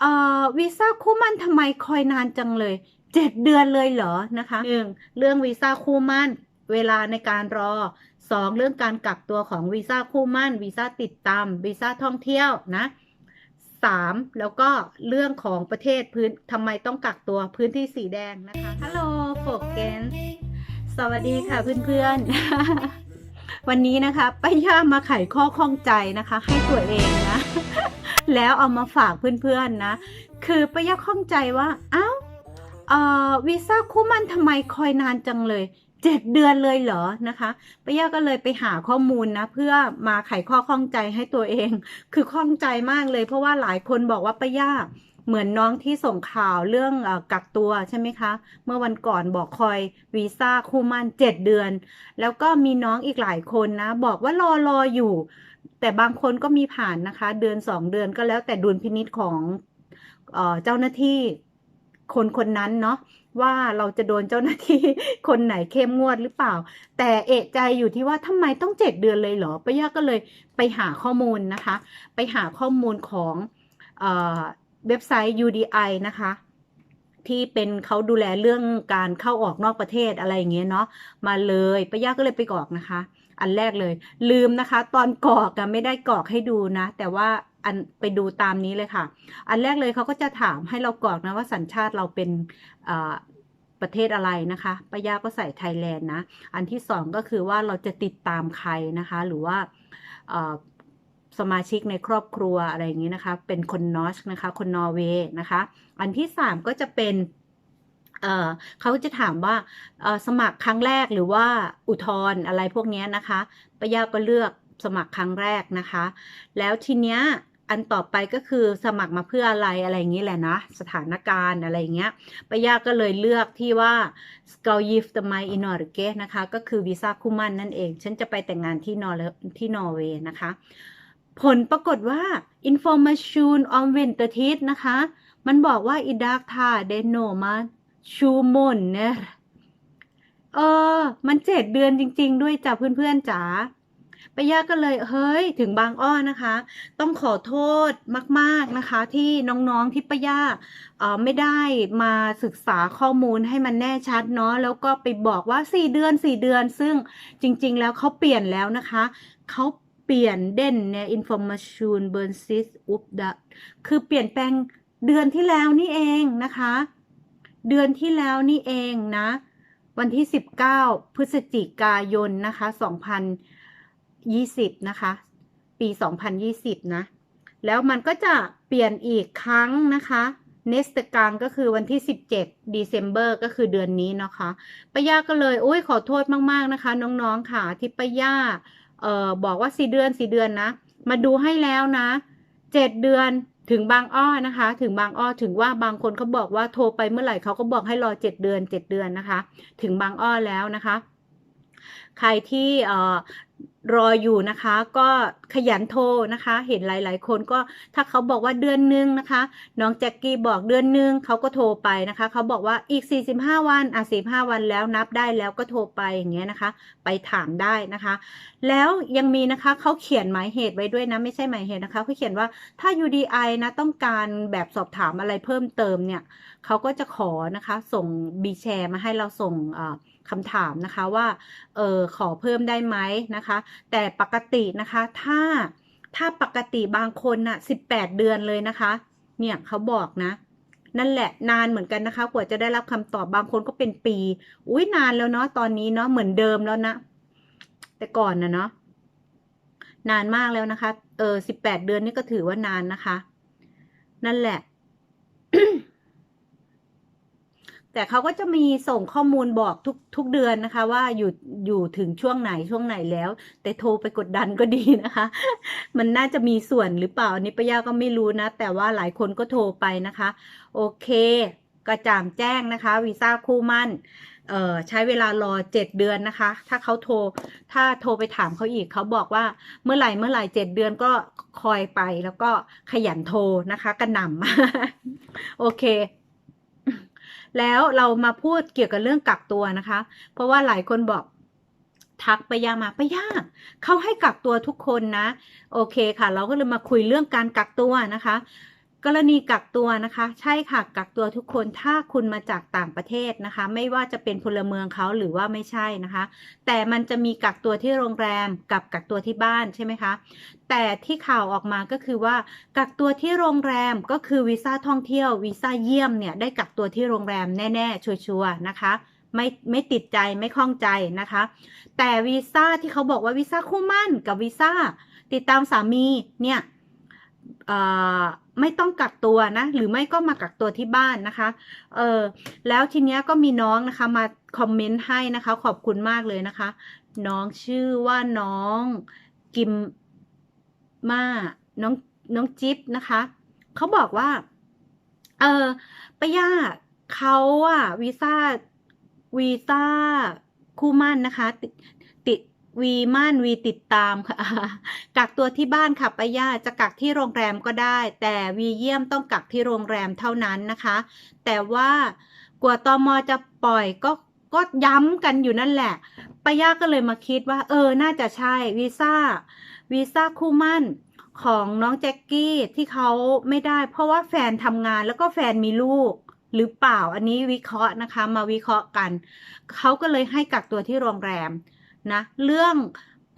เอ่อวีซ่าคู่มั่นทำไมคอยนานจังเลยเจ็ดเดือนเลยเหรอนะคะหนึ่งเรื่องวีซ่าคู่มั่น เวลาในการรอสองเรื่องการกักตัวของวีซ่าคู่มั่นวีซ่าติดตามวีซ่าท่องเที่ยวนะสามแล้วก็เรื่องของประเทศพื้นทำไมต้องกักตัวพื้นที่สีแดงนะคะฮัลโหลโฟกนสวัสดีค่ะเพื่อนๆ วันนี้นะคะป้าย่ามาไขข้อข้องใจนะคะ ให้ตัวเองนะ แล้วเอามาฝากเพื่อนๆนะ คือป้าย่าข้องใจว่า เอ้าเอ่อวีซ่าคู่มั่นทำไมคอยนานจังเลยเจ็ดเดือนเลยเหรอนะคะป้าย่าก็เลยไปหาข้อมูลนะ เพื่อมาไขข้อข้องใจให้ตัวเอง คือข้องใจมากเลย เพราะว่าหลายคนบอกว่าป้าย่าเหมือนน้องที่ส่งข่าวเรื่องอกักตัวใช่ไหมคะ เมื่อวันก่อนบอกคอยวีซ่าคู่มั่นเจ็ดเดือน แล้วก็มีน้องอีกหลายคนนะ บอกว่ารอรออยู่ แต่บางคนก็มีผ่านนะคะ เดือนสองเดือนก็แล้วแต่ดุลพินิจของเจ้าหน้าที่คนคนนั้นเนาะว่าเราจะโดนเจ้าหน้าที่คนไหนเข้มงวดหรือเปล่า แต่เอะใจอยู่ที่ว่าทำไมต้องเจ็ดเดือนเลยเหรอป้าย่าก็เลยไปหาข้อมูลนะคะ ไปหาข้อมูลของเอ่อเว็บไซต์ UDI นะคะ ที่เป็นเขาดูแลเรื่องการเข้าออกนอกประเทศอะไรอย่างเงี้ยเนาะมาเลยป้าย่าก็เลยไปกรอกนะคะ อันแรกเลย ลืมนะคะ ตอนกรอกอะไม่ได้กรอกให้ดูนะ แต่ว่าอันไปดูตามนี้เลยค่ะ อันแรกเลยเขาก็จะถามให้เรากรอกนะว่าสัญชาติเราเป็นประเทศอะไรนะคะป้าย่าก็ใส่ไทยแลนด์นะ อันที่สองก็คือว่าเราจะติดตามใครนะคะ หรือว่าสมาชิกในครอบครัวอะไรอย่างนี้นะคะ เป็นคนนอชนะคะ คนนอร์เวย์นะคะ อันที่สามก็จะเป็น เขาจะถามว่าสมัครครั้งแรกหรือว่าอุทธรณ์อะไรพวกนี้นะคะป้ายาก็เลือกสมัครครั้งแรกนะคะ แล้วทีเนี้ยอันต่อไปก็คือสมัครมาเพื่ออะไรอะไรอย่างนี้แหละนะ สถานการณ์อะไรอย่างเงี้ยป้ายาก็เลยเลือกที่ว่า s k a l g i f t m y i n o r g e นะคะ ก็คือวีซ่าคู่มั่นนั่นเอง ฉันจะไปแต่งงานที่นอร์ที่นอร์เวย์นะคะ ผลปรากฏว่า information on wintertid นะคะ มันบอกว่า i d a k t a d e n o m a ชูมนเนี่ยเออ มันเจ็ดเดือนจริง ๆ ด้วยจ้ะเพื่อนๆจ๋าปย่าก็เลยเฮ้ยถึงบางอ้อนะคะ ต้องขอโทษมาก ๆนะคะ ที่น้องๆที่ปย่าเออไม่ได้มาศึกษาข้อมูลให้มันแน่ชัดเนาะแล้วก็ไปบอกว่าสี่เดือนสี่เดือน ซึ่งจริง ๆ แล้วเขาเปลี่ยนแล้วนะคะเขาเปลี่ยนเด่นเนี่ย information b u r n s i s up d a คือเปลี่ยนแปลงเดือนที่แล้วนี่เองนะคะ เดือนที่แล้วนี่เองนะ วันที่ 19 พฤศจิกายนนะคะ 2020 นะคะ ปี 2020 นะ แล้วมันก็จะเปลี่ยนอีกครั้งนะคะ next กลางก็คือวันที่ 17 December ก็คือเดือนนี้นะคะป้าย่าก็เลย โอ้ยขอโทษมาก ๆ นะคะ น้อง ๆ ค่ะ ที่ป้าย่าเอ่อบอกว่า4เดือน4เดือนนะ มาดูให้แล้วนะ7เดือน ถึงบางอ้อนะคะ ถึงบางอ้อถึงว่าบางคนเขาบอกว่าโทรไปเมื่อไหร่เขาก็บอกให้รอเจ็ดเดือนเจ็ดเดือนนะคะ ถึงบางอ้อแล้วนะคะ ใครที่เอ่อ รออยู่นะคะ ก็ขยันโทรนะคะ เห็นหลาย ๆ คนก็ถ้าเขาบอกว่าเดือนหนึงนะคะ น้องแจ็คกี้บอกเดือนหนึงเขาก็โทรไปนะคะ เขาบอกว่าอีก 45 วันอะ45 วันแล้วนับได้แล้วก็โทรไปอย่างเงี้ยนะคะ ไปถามได้นะคะ แล้วยังมีนะคะเขาเขียนหมายเหตุไว้ด้วยนะไม่ใช่หมายเหตุนะคะเขาเขียนว่าถ้า UDI นะต้องการแบบสอบถามอะไรเพิ่มเติมเนี่ยเขาก็จะขอนะคะ ส่งบีแชร์มาให้เราส่งอ่อ คำถามนะคะว่าเออขอเพิ่มได้ไหมนะคะ แต่ปกตินะคะถ้าถ้าปกติบางคนน่ะ18 เดือนเลยนะคะ เนี่ยเขาบอกนะ นั่นแหละนานเหมือนกันนะคะ กว่าจะได้รับคำตอบบางคนก็เป็นปี อุ้ยนานแล้วเนาะตอนนี้เนาะเหมือนเดิมแล้วนะ แต่ก่อนนะเนาะนานมากแล้วนะคะ เออสิบแปดเดือนนี่ก็ถือว่านานนะคะ นั่นแหละ แต่เขาก็จะมีส่งข้อมูลบอกทุกทุกเดือนนะคะ ว่าอยู่อยู่ถึงช่วงไหนช่วงไหนแล้ว แต่โทรไปกดดันก็ดีนะคะ มันน่าจะมีส่วนหรือเปล่าอันนี้ป้าย่าก็ไม่รู้นะ แต่ว่าหลายคนก็โทรไปนะคะ โอเค กระจ่างแจ้งนะคะวีซ่าคู่มั่นเอ่อใช้เวลารอเจ็ดเดือนนะคะ ถ้าเขาโทรถ้าโทรไปถามเขาอีกเขาบอกว่าเมื่อไหร่เมื่อไหร่เจ็ดเดือนก็คอยไปแล้วก็ขยันโทรนะคะกระหน่ำโอเค แล้วเรามาพูดเกี่ยวกับเรื่องกักตัวนะคะ เพราะว่าหลายคนบอกทักไปยามาไปย่าเขาให้กักตัวทุกคนนะ โอเคค่ะ เราก็เลยมาคุยเรื่องการกักตัวนะคะ กรณีกักตัวนะคะ ใช่ค่ะกักตัวทุกคนถ้าคุณมาจากต่างประเทศนะคะ ไม่ว่าจะเป็นพลเมืองเขาหรือว่าไม่ใช่นะคะ แต่มันจะมีกักตัวที่โรงแรมกับกักตัวที่บ้านใช่ไหมคะแต่ที่ข่าวออกมาก็คือว่า กักตัวที่โรงแรมก็คือวีซ่าท่องเที่ยววีซ่าเยี่ยมเนี่ยได้กักตัวที่โรงแรมแน่ ๆ ชัวร์ๆนะคะไม่ไม่ติดใจไม่ข้องใจนะคะ แต่วีซ่าที่เขาบอกว่าวีซ่าคู่มั่นกับวีซ่าติดตามสามีเนี่ย ไม่ต้องกักตัวนะ หรือไม่ก็มากักตัวที่บ้านนะคะ เออแล้วทีเนี้ยก็มีน้องนะคะมาคอมเมนต์ให้นะคะ ขอบคุณมากเลยนะคะ น้องชื่อว่าน้องกิมมาน้องน้องจิ๊บนะคะเขาบอกว่า เออป้าย่าเขาอะวีซ่าวีซ่าคู่มั่นนะคะ ติด วีม่านวีติดตามค่ะ กักตัวที่บ้านค่ะป้าย่าจะกักที่โรงแรมก็ได้ แต่วีเยี่ยมต้องกักที่โรงแรมเท่านั้นนะคะ แต่ว่ากว่าตอมอจะปล่อยก็ก็ย้ำกันอยู่นั่นแหละป้าย่าก็เลยมาคิดว่า เออ น่าจะใช่วีซ่าวีซ่าคู่มั่นของน้องแจ็คกี้ที่เขาไม่ได้ เพราะว่าแฟนทำงานแล้วก็แฟนมีลูกหรือเปล่าอันนี้วิเคราะห์นะคะ มาวิเคราะห์กัน เขาก็เลยให้กักตัวที่โรงแรม นะเรื่อง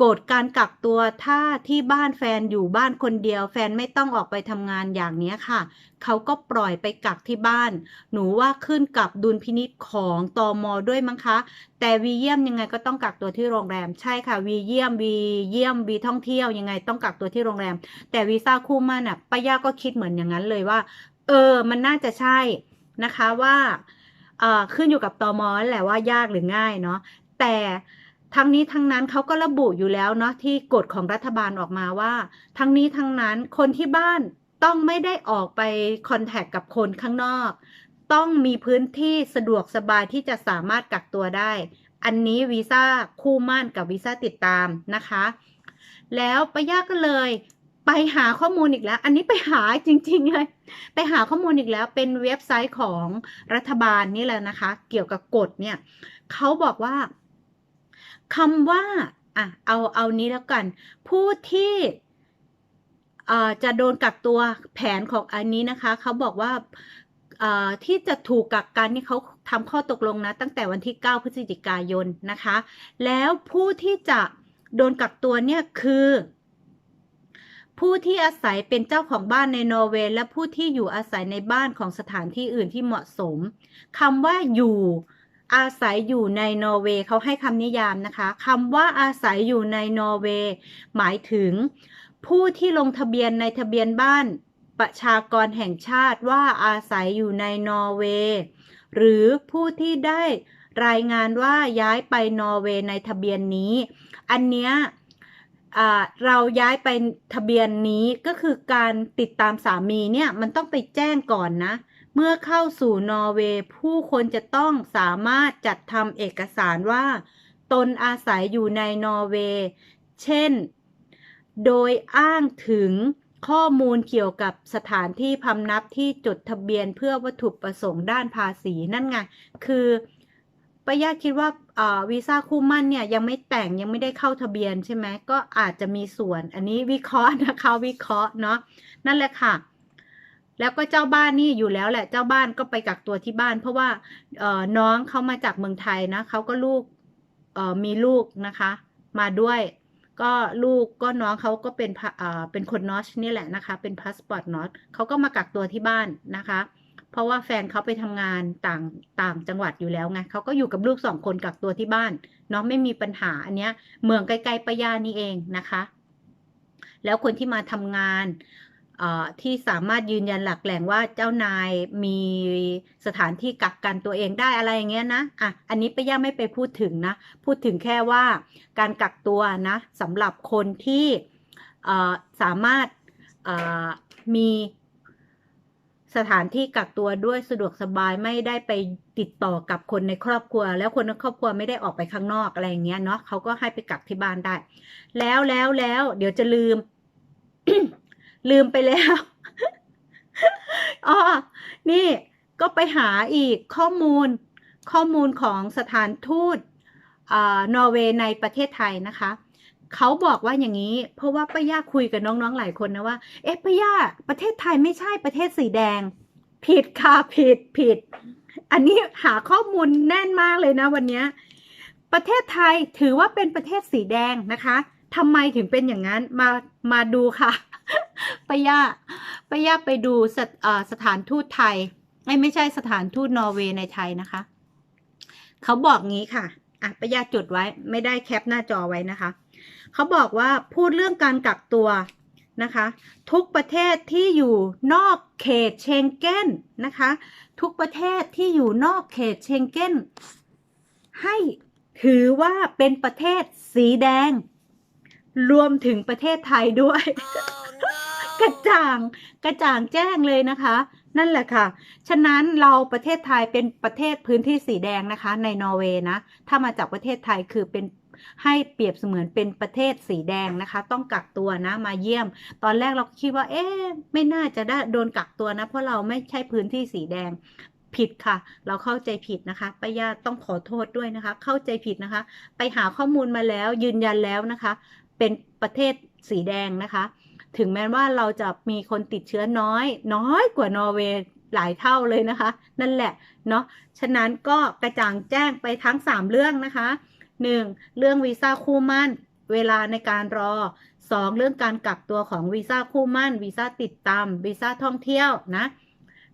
กฎการกักตัวถ้าที่บ้านแฟนอยู่บ้านคนเดียว แฟนไม่ต้องออกไปทำงานอย่างนี้ค่ะ เขาก็ปล่อยไปกักที่บ้าน หนูว่าขึ้นกับดุลพินิษของตอมด้วยมั้งคะ แต่วีเยี่ยมยังไงก็ต้องกักตัวที่โรงแรมใช่ค่ะวีเยี่ยมวีเยี่ยมวีท่องเที่ยวยังไงต้องกักตัวที่โรงแรม แต่วีซ่าคู่มั่นอะป้าย่าก็คิดเหมือนอย่างนั้นเลยว่า เออ มันน่าจะใช่นะคะว่าเออขึ้นอยู่กับตอมนั่นแหละว่ายากหรือง่ายเนาะแต่ ทั้งนี้ทั้งนั้นเขาก็ระบุอยู่แล้วเนาะที่กฎของรัฐบาลออกมาว่า ทั้งนี้ทั้งนั้นคนที่บ้านต้องไม่ได้ออกไปคอนแทคกับคนข้างนอก ต้องมีพื้นที่สะดวกสบายที่จะสามารถกักตัวได้ อันนี้วีซ่าคู่มั่นกับวีซ่าติดตามนะคะ แล้วป้าย่าก็เลยไปหาข้อมูลอีกแล้ว อันนี้ไปหาจริงๆเลย ไปหาข้อมูลอีกแล้วเป็นเว็บไซต์ของรัฐบาลนี่แหละนะคะ เกี่ยวกับกฎเนี่ยเขาบอกว่า คำว่าอะเอาเอานี้แล้วกัน ผู้ที่อ่อจะโดนกักตัวแผนของอันนี้นะคะ เขาบอกว่าอ่อที่จะถูกกักกันนี่เขาทำข้อตกลงนะ ตั้งแต่วันที่ 9 พฤศจิกายนนะคะ แล้วผู้ที่จะโดนกักตัวเนี่ยคือ ผู้ที่อาศัยเป็นเจ้าของบ้านในนอร์เวย์และผู้ที่อยู่อาศัยในบ้านของสถานที่อื่นที่เหมาะสมคำว่าอยู่ อาศัยอยู่ในนอร์เวย์เขาให้คำนิยามนะคะคำว่าอาศัยอยู่ในนอร์เวย์หมายถึง ผู้ที่ลงทะเบียนในทะเบียนบ้านประชากรแห่งชาติว่าอาศัยอยู่ในนอร์เวย์หรือผู้ที่ได้รายงานว่าย้ายไปนอร์เวย์ในทะเบียนนี้ อันเนี้ยเราย้ายไปทะเบียนนี้ก็คือการติดตามสามีเนี่ยมันต้องไปแจ้งก่อนนะ เมื่อเข้าสู่นอร์เวย์ผู้คนจะต้องสามารถจัดทำเอกสารว่า ตนอาศัยอยู่ในนอร์เวย์ เช่น โดยอ้างถึงข้อมูลเกี่ยวกับสถานที่พำนับที่จดทะเบียนเพื่อวัตถุประสงค์ด้านภาษีนั่นไง คือป้ายาคิดว่าาวีซ่าคู่มั่นเนี่ยยังไม่แต่งยังไม่ได้เข้าทะเบียนใช่ไหมก็อาจจะมีส่วน อันนี้วิเคราะห์นะคะวิเคราะห์เนาะนั่นแหละค่ะ แล้วก็เจ้าบ้านนี่อยู่แล้วแหละเจ้าบ้านก็ไปกักตัวที่บ้าน เพราะว่าเออน้องเขามาจากเมืองไทยนะเขาก็ลูกเออมีลูกนะคะ มาด้วย ก็ลูกก็น้องเขาก็เป็นพะอ่าเป็นคนนอชนี่แหละนะคะ เป็นพาสปอร์ตนอชเขาก็มากักตัวที่บ้านนะคะ เพราะว่าแฟนเขาไปทำงานต่างต่างจังหวัดอยู่แล้วไงเขาก็อยู่กับลูกสองคนกักตัวที่บ้านเนาะไม่มีปัญหาอันเนี้ยเมืองใกล้ๆปะย่านี่เองนะคะ แล้วคนที่มาทำงาน ที่สามารถยืนยันหลักแหล่งว่าเจ้านายมีสถานที่กักกันตัวเองได้อะไรอย่างเงี้ยนะอะอันนี้ไปย่าไม่ไปพูดถึงนะ พูดถึงแค่ว่าการกักตัวนะสำหรับคนที่สามารถมีสถานที่กักตัวด้วยสะดวกสบายไม่ได้ไปติดต่อกับคนในครอบครัว แล้วคนในครอบครัวไม่ได้ออกไปข้างนอกอะไรอย่างเงี้ยเนาะเขาก็ให้ไปกักที่บ้านได้ แล้วแล้วแล้วเดี๋ยวจะลืม ลืมไปแล้วอ๋อนี่ก็ไปหาอีกข้อมูลข้อมูลของสถานทูตอ่านอร์เวย์ในประเทศไทยนะคะเขาบอกว่าอย่างนี้ เพราะว่าป้าย่าคุยกับน้องๆหลายคนนะว่า เอ๊ะป้าย่าประเทศไทยไม่ใช่ประเทศสีแดง ผิดค่ะผิดผิด อันนี้หาข้อมูลแน่นมากเลยนะวันนี้ประเทศไทยถือว่าเป็นประเทศสีแดงนะคะทำไมถึงเป็นอย่างนั้นมามาดูค่ะ ปย่าปย่าไปดูสถเอ่อสถานทูตไทยไอ้ไม่ใช่สถานทูตนอร์เวย์ในไทยนะคะ เขาบอกงี้ค่ะอะปย่าจดไว้ ไม่ได้แคปหน้าจอไว้นะคะ เขาบอกว่าพูดเรื่องการกักตัวนะคะ ทุกประเทศที่อยู่นอกเขตเชงเก้นนะคะ ทุกประเทศที่อยู่นอกเขตเชงเก้น ให้ถือว่าเป็นประเทศสีแดง รวมถึงประเทศไทยด้วย กระจ่างกระจ่างแจ้งเลยนะคะ นั่นแหละค่ะ ฉะนั้นเราประเทศไทยเป็นประเทศพื้นที่สีแดงนะคะ ในนอร์เวย์นะ ถ้ามาจากประเทศไทยคือเป็นให้เปรียบเสมือนเป็นประเทศสีแดงนะคะ ต้องกักตัวนะมาเยี่ยม ตอนแรกเราคิดว่า เอ๊ะไม่น่าจะได้โดนกักตัวนะ เพราะเราไม่ใช่พื้นที่สีแดงผิดค่ะ เราเข้าใจผิดนะคะป้าย่าต้องขอโทษด้วยนะคะ เข้าใจผิดนะคะ ไปหาข้อมูลมาแล้วยืนยันแล้วนะคะ เป็นประเทศสีแดงนะคะ ถึงแม้ว่าเราจะมีคนติดเชื้อน้อย น้อยกว่านอร์เวย์หลายเท่าเลยนะคะ นั่นแหละเนาะฉะนั้นก็กระจ่างแจ้งไปทั้ง 3 เรื่องนะคะ 1. เรื่องวีซ่าคู่มั่น เวลาในการรอ 2. เรื่องการกักตัวของวีซ่าคู่มั่นวีซ่าติดตามวีซ่าท่องเที่ยวนะ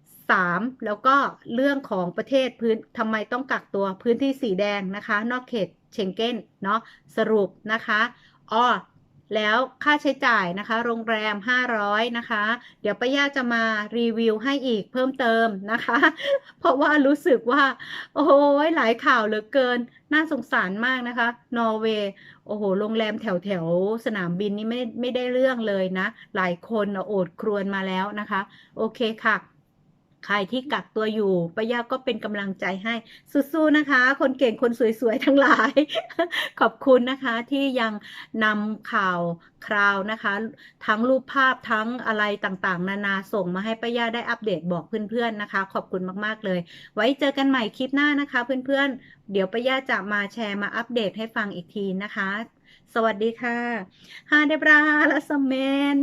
3. แล้วก็เรื่องของประเทศพื้นทำไมต้องกักตัวพื้นที่สีแดงนะคะ นอกเขตเชงเก้นเนาะสรุปนะคะอ้อ แล้วค่าใช้จ่ายนะคะ โรงแรม 500 นะคะ เดี๋ยวป้าย่าจะมารีวิวให้อีกเพิ่มเติมนะคะ เพราะว่ารู้สึกว่า โอ้โหหลายข่าวเหลือเกิน น่าสงสารมากนะคะ นอร์เวย์โอ้โหโรงแรมแถวแถวสนามบินนี่ไม่ไม่ได้เรื่องเลยนะ หลายคนโอดครวญมาแล้วนะคะ โอเคค่ะ ใครที่กักตัวอยู่ป้าย่าก็เป็นกำลังใจให้สู้ๆนะคะ คนเก่งคนสวยๆทั้งหลาย ขอบคุณนะคะที่ยังนำข่าวคราวนะคะ ทั้งรูปภาพทั้งอะไรต่างๆ นานาส่งมาให้ป้าย่าได้อัปเดตบอกเพื่อนๆนะคะ ขอบคุณมากๆเลย ไว้เจอกันใหม่คลิปหน้านะคะ เพื่อนๆ เดี๋ยวป้าย่าจะมาแชร์มาอัปเดตให้ฟังอีกทีนะคะ สวัสดีค่ะฮาเดบราลัสเมน